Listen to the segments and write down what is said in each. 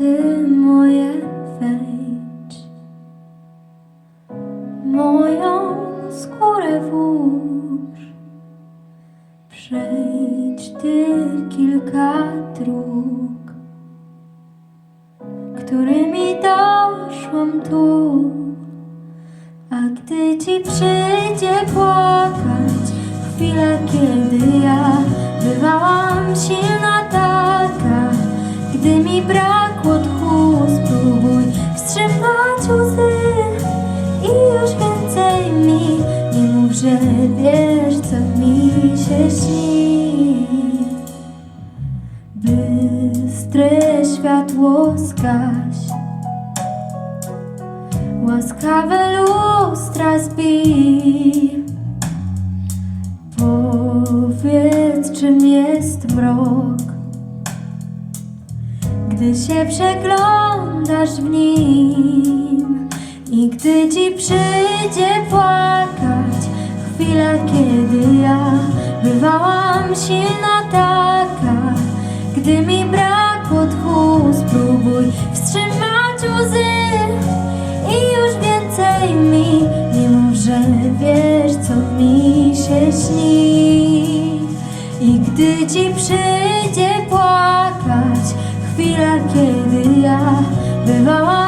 ty moje wejdź, moją skórę włóż, przejdź ty kilka dróg, którymi doszłam tu, a gdy ci przyjdzie płakać chwila kiedy że wiesz, co mi się śni. Bystre światło zgaś Łaskawe lustra zbij Powiedz, czym jest mrok. Gdy się przeglądasz w nim I gdy ci przyjdzie płakać Chwila, kiedy ja bywałam silna taka Gdy mi brakło tchu, spróbuj wstrzymać łzy i już więcej mi mów, że wiesz, co mi się śni. I gdy ci przyjdzie płakać, chwila, kiedy ja bywałam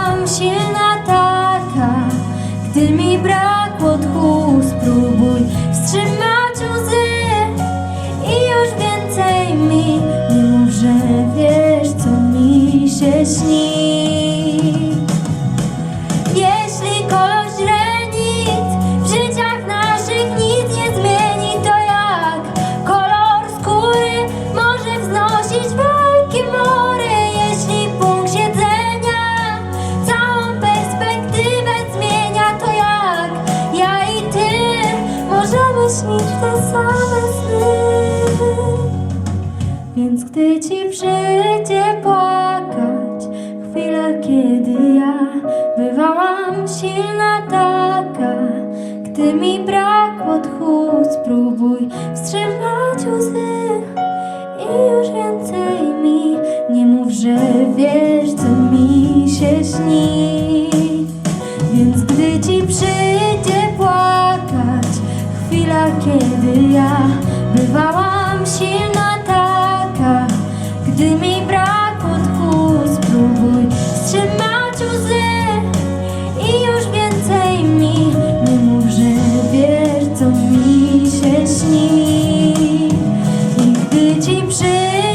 śnić te same sny. Więc gdy ci przyjdzie płakać, chwila kiedy ja bywałam silna taka, gdy mi brakło tchu, spróbuj wstrzymać łzy i już więcej mi nie mów, że wiesz, co mi się śni. Więc gdy ci przyjdzie płakać, chwila kiedy ja bywałam silna Gdy ci